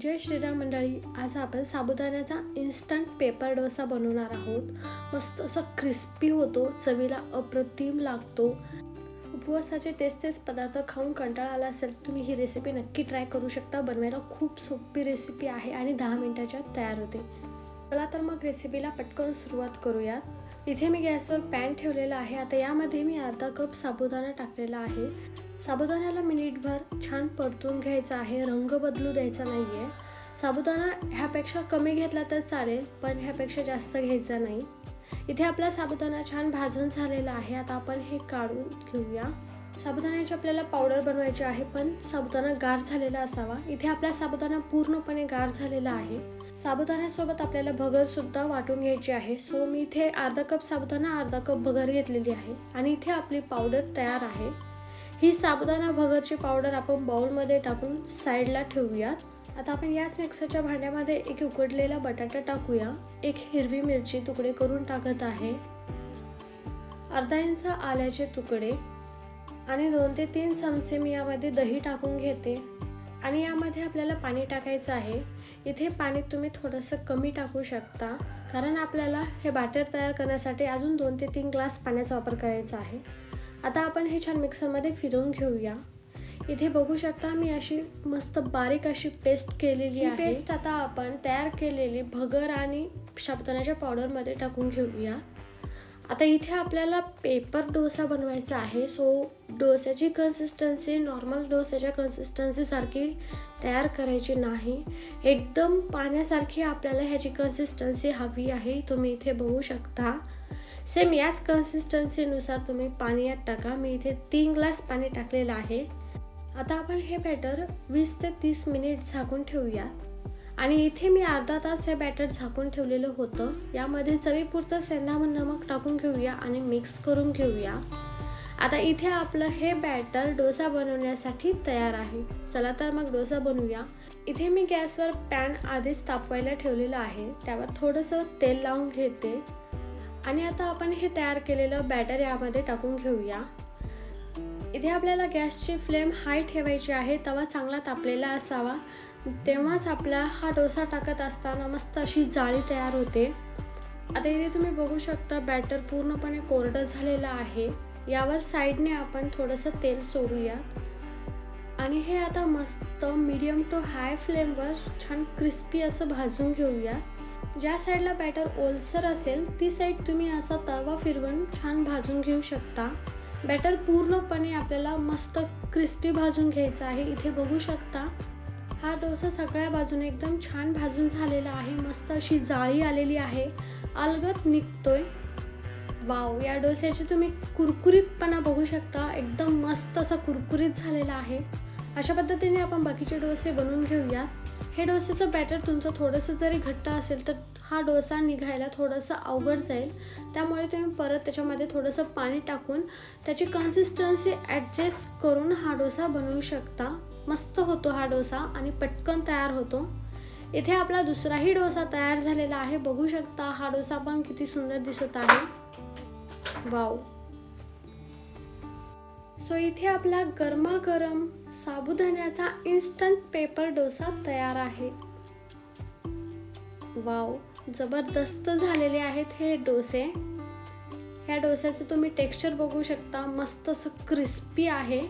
जय श्रीराम मंडळी आज आपण साबुदाण्याचा इन्स्टंट पेपर डोसा बनवणार आहोत. मस्त असा क्रिस्पी होतो चवीला अप्रतिम लागतो. उपवासाचे तेच तेच पदार्थ खाऊन कंटाळा आला असेल तुम्ही ही रेसिपी नक्की ट्राय करू शकता. बनवायला खूप सोपी रेसिपी आहे आणि दहा मिनिटाच्यात तयार होते. चला तर मग रेसिपीला पटकन सुरुवात करूयात. इथे मी गॅसवर पॅन ठेवलेला आहे. आता यामध्ये मी अर्धा कप साबुदाणा टाकलेला आहे. साबुदाण्याला मिनिटभर छान परतून घ्यायचा आहे रंग बदलू द्यायचा नाही आहे साबुदाणा ह्यापेक्षा कमी घेतला तर चालेल पण ह्यापेक्षा जास्त घ्यायचा नाही. इथे आपला साबुदाणा छान भाजून झालेला आहे आता आपण हे काढून घेऊया. साबुदाण्याची आपल्याला पावडर बनवायची आहे पण साबुदाणा गार झालेला असावा. इथे आपला साबुदाणा पूर्णपणे गार झालेला आहे. साबुदाण्यासोबत आपल्याला भगर सुद्धा वाटून घ्यायची आहे. सो मी इथे अर्धा कप साबुदाणा अर्धा कप भगर घेतलेली आहे. आणि इथे आपली पावडर तयार आहे. ही साबुदाणा भगरची पावडर आपण बाउलमध्ये टाकून साईडला ठेवूयात. आता आपण याच मिक्सरच्या भांड्यामध्ये एक उकडलेला बटाटा टाकूया. एक हिरवी मिरची तुकडे करून टाकत आहे. अर्धा इंच आल्याचे तुकडे आणि दोन ते तीन चमचे मी यामध्ये दही टाकून घेते. आणि यामध्ये आपल्याला पाणी टाकायचं आहे. इथे पाणी तुम्ही थोडंसं कमी टाकू शकता. कारण आपल्याला हे बॅटर तयार करण्यासाठी अजून दोन ते तीन ग्लास पाण्याचा वापर करायचा आहे. आता आपण हे छान मिक्सरमध्ये फिरवून घेऊया. इथे बघू शकता मी अशी मस्त बारीक अशी पेस्ट केलेली आहे. पेस्ट आता आपण तयार केलेली भगर आणि साबुदाण्याच्या पावडरमध्ये टाकून घेऊया. आता इथे आपल्याला पेपर डोसा बनवायचा आहे. सो डोस्याची कन्सिस्टन्सी नॉर्मल डोस्याच्या कन्सिस्टन्सीसारखी तयार करायची नाही. एकदम पाण्यासारखी आपल्याला ह्याची कन्सिस्टन्सी हवी आहे. तुम्ही इथे बघू शकता. सेम याच कन्सिस्टन्सीनुसार तुम्ही पाणी यात टाका. मी इथे तीन ग्लास पाणी टाकलेलं आहे. आता आपण हे बॅटर वीस ते तीस मिनिट झाकून ठेवूया आणि इथे मी अर्धा तास हे बॅटर झाकून ठेवलेलं होतं. यामध्ये चवीपुरतं सेंधामन नमक टाकून घेऊया आणि मिक्स करून घेऊया. आता इथे आपलं हे बॅटर डोसा बनवण्यासाठी तयार आहे. चला तर मग डोसा बनवूया. इथे मी गॅसवर पॅन आधीच तापवायला ठेवलेलं आहे. त्यावर थोडंसं तेल लावून घेते. आणि आता आपण हे तयार केलेलं बॅटर यामध्ये टाकून घेऊया. इथे आपल्याला गॅसची फ्लेम हाय ठेवायची आहे तवा चांगला तापलेला असावा. तेव्हाच आपला हा डोसा टाकत असताना मस्त अशी जाळी तयार होते. आता इथे तुम्ही बघू शकता बॅटर पूर्णपणे कोरडं झालेलं आहे. यावर साईडने आपण थोडंसं तेल सोडूया. आणि हे आता मस्त मीडियम टू हाय फ्लेमवर छान क्रिस्पी असं भाजून घेऊया. ज्या साईडला बॅटर ओलसर असेल ती साईड तुम्ही असा तवा फिरवून छान भाजून घेऊ शकता. बॅटर पूर्णपणे आपल्याला मस्त क्रिस्पी भाजून घ्यायचा आहे. इथे बघू शकता हा डोसा सगळ्या बाजूने एकदम छान भाजून झालेला आहे. मस्त अशी जाळी आलेली आहे. अलगत निघतोय. वाव या डोस्याची तुम्ही कुरकुरीतपणा बघू शकता. एकदम मस्त असा कुरकुरीत झालेला आहे. अशा पद्धतीने आपण बाकीचे डोसे बनवून घेऊयात. हे डोसेचं बॅटर तुमचं थोडंसं जरी घट्ट असेल तर हा डोसा निघायला थोडंसं अवघड जाईल. त्यामुळे तुम्ही परत त्याच्यामध्ये थोडंसं पाणी टाकून त्याची कन्सिस्टन्सी ॲडजस्ट करून हा डोसा बनवू शकता. मस्त होतो हा डोसा आणि पटकन तयार होतो. इथे आपला दुसराही डोसा तयार झालेला आहे. बघू शकता हा डोसा पण किती सुंदर दिसत आहे. वाव. सो इथे आपला गरमागरम साबुदाण्याचा इन्स्टंट पेपर डोसा तयार आहे. वाव जबरदस्त झालेले आहेत हे डोसे. ह्या डोस्याचं तुम्ही टेक्स्चर बघू शकता मस्त असं क्रिस्पी आहे.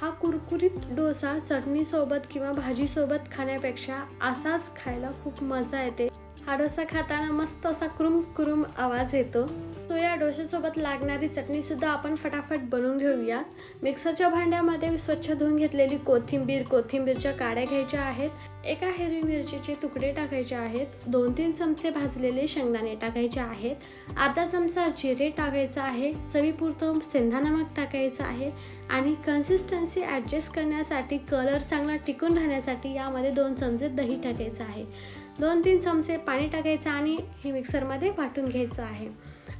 हा कुरकुरीत डोसा चटणीसोबत किंवा भाजीसोबत खाण्यापेक्षा असाच खायला खूप मजा येते. हा डोसा खाताना मस्त असा कुरुम कुरुम आवाज येतो. तो या डोशासोबत लागणारी चटणीसुद्धा आपण फटाफट बनवून घेऊयात मिक्सरच्या भांड्यामध्ये स्वच्छ धुवून घेतलेली कोथिंबीर कोथिंबीरच्या काड्या घ्यायच्या आहेत. एका हिरवी मिरचीचे तुकडे टाकायचे आहेत. दोन तीन चमचे भाजलेले शेंगदाणे टाकायचे आहेत. अर्धा चमचा जिरे टाकायचा आहे. चवीपुरतं सेंधा नमक टाकायचं आहे. आणि कन्सिस्टन्सी ॲडजस्ट करण्यासाठी कलर चांगला टिकून राहण्यासाठी यामध्ये दोन चमचे दही टाकायचं आहे. दोन तीन चमचे पाणी टाकायचं आणि हे मिक्सरमध्ये वाटून घ्यायचं आहे.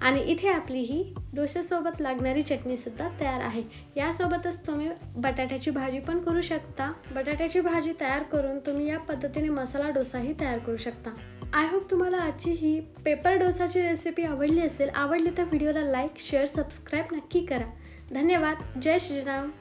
आणि इथे आपली ही डोश्यासोबत लागणारी चटणीसुद्धा तयार आहे. यासोबतच तुम्ही बटाट्याची भाजी पण करू शकता. बटाट्याची भाजी तयार करून तुम्ही या पद्धतीने मसाला डोसाही तयार करू शकता. आय होप तुम्हाला आजची ही पेपर डोसाची रेसिपी आवडली असेल आवडली तर व्हिडिओला लाईक शेअर सबस्क्राईब नक्की करा. धन्यवाद. जय श्रीराम.